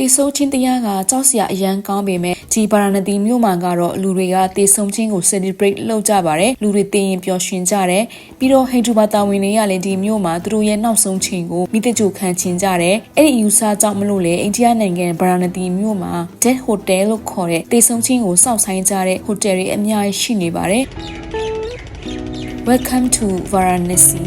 တေဆုံးချင်းတရားကကြောက်စရာအရန်ကောင်းပေမဲ့ဒီဗာရာဏသီမြို့မှာကတော့လူတွေကတေဆုံးချင်းကို celebrate လုပ်ကြပါတယ်လူတွေတေရင်ပျော်ရွှင်ကြတယ်ပြီးတော့ဟိန္ဒူဘာသာဝင်တွေကလည်းဒီမြို့မှာသူတို့ရဲ့နောက်ဆုံးချင်းကိုမိတ္တကြိုခံချင်ကြတယ်အဲ့ဒီယူဆကြောင့်မလို့လေအိန္ဒိယနိုင်ငံဗာရာဏသီမြို့မှာ Dead Hotel လို့ခေါ်တဲ့တေဆုံးချင်းကိုစောင့်ဆိုင်ကြတဲ့ဟိုတယ်တွေအများကြီးရှိနေပါတယ် Welcome to Varanasi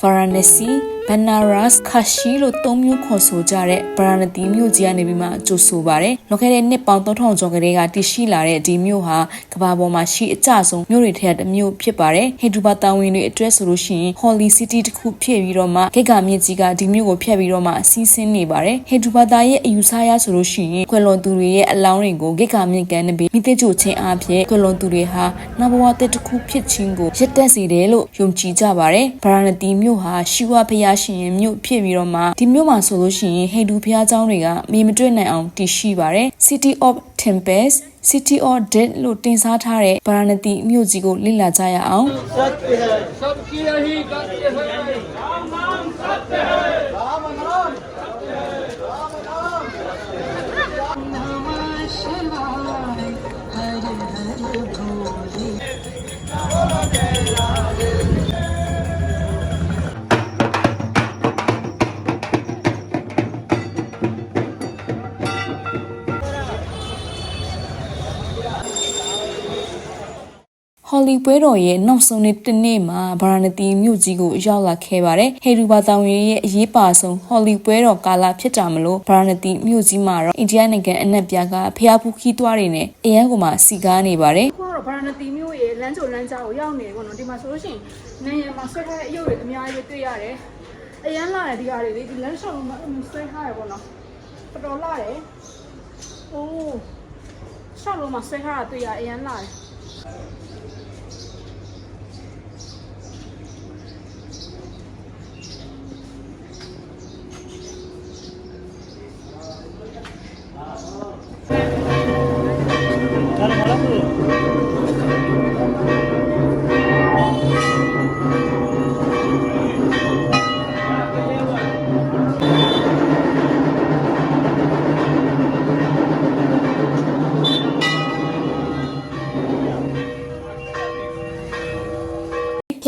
Varanasi Banaras Kashi လို့သုံးမျိုးခေါ်ဆိုကြတဲ့ဗာရာဏသီမြို့ကြီးကနေပြီးမှကြိုဆိုပါရယ်။လောခဲ့တဲ့နှစ်ပေါင်း3000ကျော်ကလေးကတည်ရှိလာတဲ့ဒီမြို့ဟာကမ္ဘာပေါ်မှာရှိအကျဆုံးမြို့တွေထဲကတစ်မြို့ဖြစ်ပါတယ်။ဟိန္ဒူဘာသာဝင်တွေအတွက်ဆိုလို့ရှိရင် Holy City တစ်ခုဖြစ်ပြီးတော့မှဂိတ်ကမြစ်ကြီးကဒီမြို့ကိုဖျက်ပြီးတော့မှစီးဆင်းနေပါတယ်။ဟိန္ဒူဘာသာရဲ့အယူဆအရဆိုလို့ရှိရင်ခွဲလွန်သူတွေရဲ့အလောင်းတွေကိုဂိတ်ကမြစ်ကန်နေပြီးမိသက်ကြိုချင်းအားဖြင့်ခွဲလွန်သူတွေဟာနောက်ဘဝတစ်တစ်ခုဖြစ်ခြင်းကိုရည်တက်စေတယ်လို့ယုံကြည်ကြပါတယ်။ဗာရာဏသီမြို့ဟာရှိဝဘုရားရှင်ရဲ့မြို့ဖြစ်ပြီးတော့မှဒီမြို့မှာဆိုလို့ရှိရင်ဟိန္ဒူဘုရားကျောင်းတွေကမေမတွေ့နိုင်အောင်တည်ရှိပါတယ် City of Temples City of Dead လို့တင်စားထားတဲ့ဗာရာဏသီမြို့ကြီးကိုလေ့လာကြရအောင် ဟော်လီပွဲတော်ရဲ့နောက်ဆုံးနေ့တစ်နေ့မှာဗာရာဏသီမြို့ကြီးကိုရောက်လာခဲ့ပါတယ်။ဟေရူဘာသာဝင်ရဲ့အရေးပါဆုံးဟော်လီပွဲတော်ကာလဖြစ်တာမလို့ဗာရာဏသီမြို့ကြီးမှာတော့အိန္ဒိယနိုင်ငံအနှံ့ပြားကဖျားဖူးခီးသွားတွေနဲ့အရန်ကိုမှစီကားနေပါတယ်ခုကတော့ဗာရာဏသီမြို့ရဲ့လမ်းကြိုလမ်းကြားကိုရောက်နေပေါ့နော်ဒီမှာဆိုလို့ရှိရင်နိုင်ငံမှာဆွဲထားတဲ့အရုပ်တွေအများကြီးတွေ့ရတယ်အရန်လာတဲ့ဒီဟာတွေလေဒီလမ်းလျှောက်လုံးမှာအမျိုးဆွဲထားရပေါ့နော်တော်တော်လာတယ်အိုးရှောက်လုံးမှာဆွဲထားတာတွေ့ရအရန်လာတယ်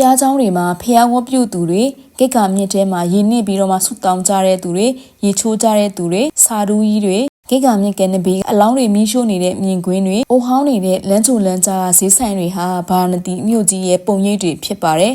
ဖျားเจ้าတွေမှာဖျားဝတ်ပြုသူတွေကိတ်ကာမြစ်ထဲမှာရေနစ်ပြီးတော့မှဆုတောင်းကြတဲ့သူတွေရေချိုးကြတဲ့သူတွေစာရူးကြီးတွေကိတ်ကာမြစ်ကနေပြီးအလောင်းတွေမီးရှို့နေတဲ့မြင်ကွင်းတွေအိုဟောင်းနေတဲ့လမ်းချိုလမ်းကြားဈေးဆိုင်တွေဟာဗာရာဏသီမြို့ကြီးရဲ့ပုံရိပ်တွေဖြစ်ပါတယ်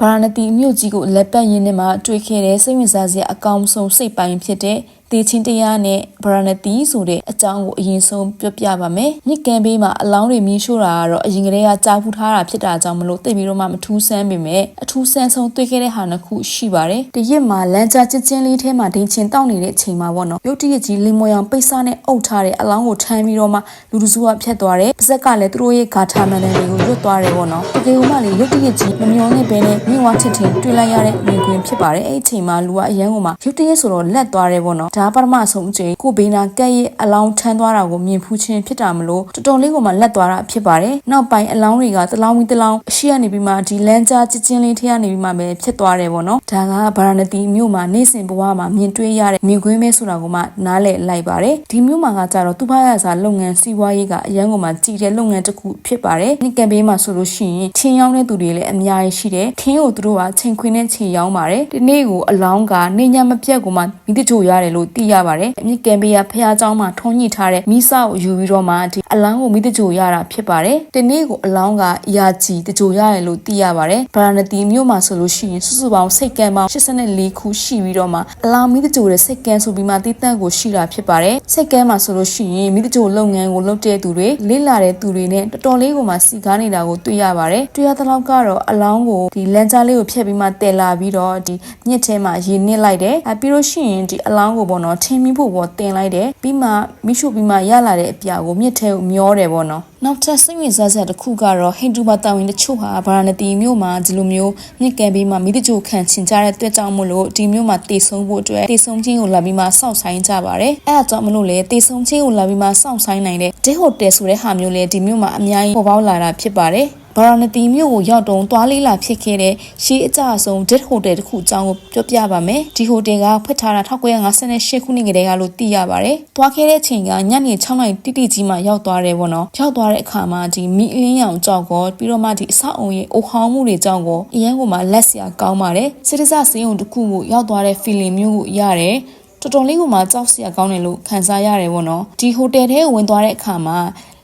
ဗာရာဏသီမြို့ကြီးကိုလက်ပတ်ရင်းနဲ့မှတွေ့ခဲ့တဲ့စိတ်ဝင်စားစရာအကောင်းဆုံးစိတ်ပိုင်းဖြစ်တဲ့ တေချင်းတရားနဲ့ဗာရာဏသီဆိုတဲ့အကြောင်းကိုအရင်ဆုံးပြောပြပါမယ်။မြစ်ကန်ဘေးမှာအလောင်းတွေမြည်ရှို့တာကတော့အရင်ကတည်းကကြားဖူးထားတာဖြစ်တာကြောင့်မလို့သိပြီးတော့မှမထူးဆန်းပေမဲ့အထူးဆန်းဆုံးတွေ့ခဲ့တဲ့ဟာနှစ်ခုရှိပါတယ်။တရက်မှာလမ်းကြားချင်းချင်းလေးထဲမှာဒင်းချင်းတောက်နေတဲ့အချိန်မှာပေါ့နော်။ရုတ်တရက်ကြီးလင်မော်ရောင်ပိတ်စနဲ့အုပ်ထားတဲ့အလောင်းကိုထမ်းပြီးတော့မှလူလူစုကဖြတ်သွားတယ်။ပါဇက်ကလည်းသူတို့ရဲ့ဂါထာမန်တန်တွေကိုရွတ်သွားတယ်ပေါ့နော်။တကယ်လို့မှလေရုတ်တရက်ကြီးမမျောနဲ့ပဲနဲ့မြင့်ဝါထစ်ထင်တွေ့လိုက်ရတဲ့မြင်ကွင်းဖြစ်ပါတယ်။အဲ့ဒီအချိန်မှာလူကအရန်ကိုမှရုတ်တရက်ဆိုတော့လက်သွားတယ်ပေါ့နော်။ဒါပထမဆုံးအချိန်ကိုဘေးနာကက်ရဲ့အလောင်းထမ်းသွားတာကိုမြင်ဖူးခြင်းဖြစ်တာမလို့တော်တော်လေးကိုမှလက်သွားတာဖြစ်ပါတယ်။နောက်ပိုင်းအလောင်းတွေကတလောင်းပြီးတလောင်းအရှိကနေပြီးမှဒီလမ်းကြားချစ်ချင်းလေးထဲကနေပြီးမှပဲဖြစ်သွားတယ်ပေါ့နော်။ဒါကဗာရာဏသီမြို့မှာနေ့စဉ်ဘဝမှာမြင်တွေ့ရတဲ့မြင်ကွင်းပဲဆိုတာကိုမှနားလည်လိုက်ပါတယ်။ဒီမြို့မှာကကြတော့သူဖားရစာလုပ်ငန်းစီးပွားရေးကအရန်ကိုမှကြည်တဲ့လုပ်ငန်းတစ်ခုဖြစ်ပါတယ်။ဒီကမ်ပိန်းမှာဆိုလို့ရှိရင်ချင်းရောင်းတဲ့သူတွေလည်းအများကြီးရှိတယ်။ခင်းကိုသူတို့ကချိန်ခွင်းနဲ့ချိန်ရောင်းပါတယ်။ဒီနေ့ကိုအလောင်းကနေညမပြတ်ကိုမှမိတချိုရတယ်လို့သိရပါတယ်။မြစ်ကမ်ဘေးကဖះเจ้าမှာထုံးညှိထားတဲ့မိဆောက်ယူပြီးတော့မှဒီအလောင်းကိုမိတချိုရတာဖြစ်ပါတယ်။ဒီနေ့ကိုအလောင်းကယာချီတချိုရတယ်လို့သိရပါတယ်။ဗရာဏသီမြို့မှာဆိုလို့ရှိရင်စုစုပေါင်းစိတ်ကံပေါင်း84ခုရှိပြီးတော့မှအလောင်းမိတချိုတဲ့စိတ်ကံဆိုပြီးမှတည်တံ့ကိုရှိတာဖြစ်ပါတယ်။စိတ်ကံမှာဆိုလို့ရှိရင်မိတချိုလုပ်ငန်းကိုလုပ်တဲ့သူတွေလေးလာတဲ့သူတွေနဲ့တော်တော်လေးကိုမှစီကားနေတာကိုတွေ့ရပါတယ်။တွေ့ရတဲ့လောက်ကတော့အလောင်းကိုဒီလမ်းကြားလေးကိုဖြတ်ပြီးမှတည်လာပြီးတော့ဒီမြစ်ထဲမှာရေနစ်လိုက်တယ်။အဲပြီးလို့ရှိရင်ဒီအလောင်းကိုပေါ့ ါ့ပေါ့နော်ထင်းမိဖို့ပေါ့တင်လိုက်တယ်ပြီးမှမိရှုပြီးမှရလာတဲ့အပြာကိုမြစ်ထဲကိုမျောတယ်ပေါ့နော်နောက်ထပ်စိတ်ဝင်စားစရာတစ်ခုကတော့ဟိန္ဒူဘာတာဝန်တချို့ဟာဗာရာဏသီမြို့မှာဒီလိုမျိုးမြစ်ကန်ဘေးမှာမိတကြိုခံချင်ကြတဲ့အတွက်ကြောင့်မို့လို့ဒီမြို့မှာတည်ဆုံဖို့အတွက်တည်ဆုံချင်းကိုလာပြီးမှစောင့်ဆိုင်ကြပါတယ်အဲအကြောင်းမလို့လေတည်ဆုံချင်းကိုလာပြီးမှစောင့်ဆိုင်နိုင်တဲ့ဒိဟိုတယ်ဆိုတဲ့ဟာမျိုးလေဒီမြို့မှာအများကြီးပေါ်ပေါက်လာတာဖြစ်ပါတယ် ဗာရာဏသီမြို့ကိုရောက်တုန်းသွားလေးလာဖြစ်ခဲ့တဲ့ရှေးအကြအဆုံးဒစ်ဟိုတယ်တစ်ခုအကြောင်းကိုပြောပြပါမယ်။ဒီဟိုတယ်ကဖွင့်ထားတာ1958ခုနှစ်ကတည်းကလို့သိရပါတယ်။သွားခဲ့တဲ့အချိန်ကညနေ6နာရီတိတိကြီးမှရောက်သွားတယ်ပေါ့နော်။ရောက်သွားတဲ့အခါမှာဒီမီအလင်းရောင်ကြောက်ကောပြီးတော့မှဒီအဆောက်အုံရဲ့အိုဟောင်းမှုတွေကြောင့်ကောအရန်ကမှလက်စရာကောင်းပါတယ်။စစ်တစစင်းုံတစ်ခုကိုရောက်သွားတဲ့ feeling မျိုးကိုရတယ်။တော်တော်လေးကိုမှကြောက်စရာကောင်းတယ်လို့ခံစားရတယ်ပေါ့နော်ဒီဟိုတယ်ထဲကိုဝင်သွားတဲ့အခါမှာ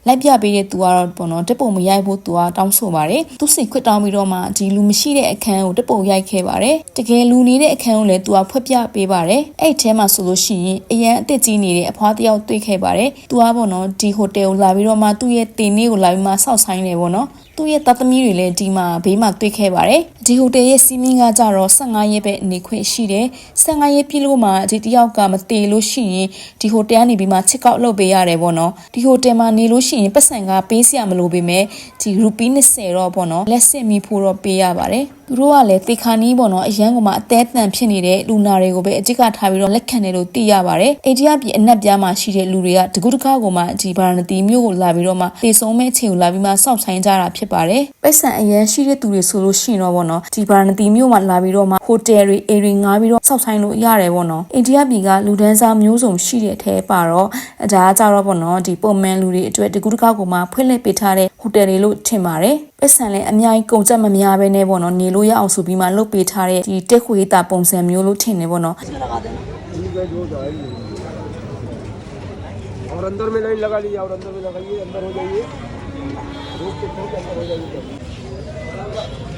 လိုက်ပြပေးတဲ့သူကတော့ပေါ့နော်တက်ပုံမရိုက်ဖို့သူကတောင်းဆိုပါတယ်သူစိတ်ခွတ်တောင်းပြီးတော့မှဒီလူမရှိတဲ့အခန်းကိုတက်ပုံရိုက်ခဲ့ပါတယ်တကယ်လူနေတဲ့အခန်းကိုလည်းသူကဖွက်ပြပေးပါတယ်အဲ့ထဲမှာဆိုလို့ရှိရင်အရန်အသက်ကြီးနေတဲ့အဖွားတစ်ယောက်တွေ့ခဲ့ပါတယ်သူကပေါ့နော်ဒီဟိုတယ်ကိုလာပြီးတော့မှသူ့ရဲ့တင်လေးကိုလာပြီးမှစောက်ဆိုင်နေပေါ့နော်သူ့ရဲ့သားသမီးတွေလည်းဒီမှာဘေးမှာတွေ့ခဲ့ပါတယ်ဒီဟိုတယ်ရဲ့စီမင်းကကြတော့15ရက်ပဲအနေခွင့်ရှိတယ်15ရက်ပြည့်လို့မှဒီတယောက်ကမတည်လို့ရှိရင်ဒီဟိုတယ်ကနေပြီးမှချစ်ကောက်လုပ်ပေးရတယ်ပေါ့နော်ဒီဟိုတယ်မှာနေလို့ရှိရင်ပတ်စံကပေးစရာမလိုပေမဲ့ဒီရူပီ20တော့ပေါ့နော်လက်စစ်မိဖို့တော့ပေးရပါတယ်သူတို့ကလည်းတေခါနီးပေါ့နော်အရန်ကမှအသေးအတန်ဖြစ်နေတဲ့လူနာတွေကိုပဲအจิกထားပြီးတော့လက်ခံတယ်လို့သိရပါတယ်အိန္ဒိယပြည်အနက်ပြားမှာရှိတဲ့လူတွေကတကူတကားကိုမှဒီဗာရဏသီမြို့ကိုလာပြီးတော့မှတေဆုံးမဲ့အချိန်ကိုလာပြီးမှစောင့်ဆိုင်ကြတာဖြပါတယ်ပိတ်ဆန်အရန်ရှိတဲ့သူတွေဆိုလို့ရှိရင်တော့ပေါ့နော်ဒီဗာရဏသီမြို့မှာလာပြီးတော့မှဟိုတယ်တွေအေရီငားပြီးတော့စောင့်ဆိုင်လို့ရတယ်ပေါ့နော်အိန္ဒိယပြည်ကလူဒန်းစားမျိုးစုံရှိတဲ့အထဲပါတော့ဒါကကြတော့ပေါ့နော်ဒီပုံမှန်လူတွေအတွက်တကူတကားကိုမှဖွင့်လှစ်ပေးထားတဲ့ဟိုတယ်တွေလို့ထင်ပါတယ်ပိတ်ဆန်လည်းအများကြီးကုန်ကြက်မများပဲနဲ့ပေါ့နော်နေလို့ရအောင်ဆိုပြီးမှလုပ်ပေးထားတဲ့ဒီတက်ခွေတာပုံစံမျိုးလို့ထင်နေပေါ့နော် ठीक है जो जाएगी और अंदर में लाइन लगा लीजिए और अंदर में लगाइए अंदर हो जाइए रोक के छोड़ के अंदर हो जाइए Продолжение следует...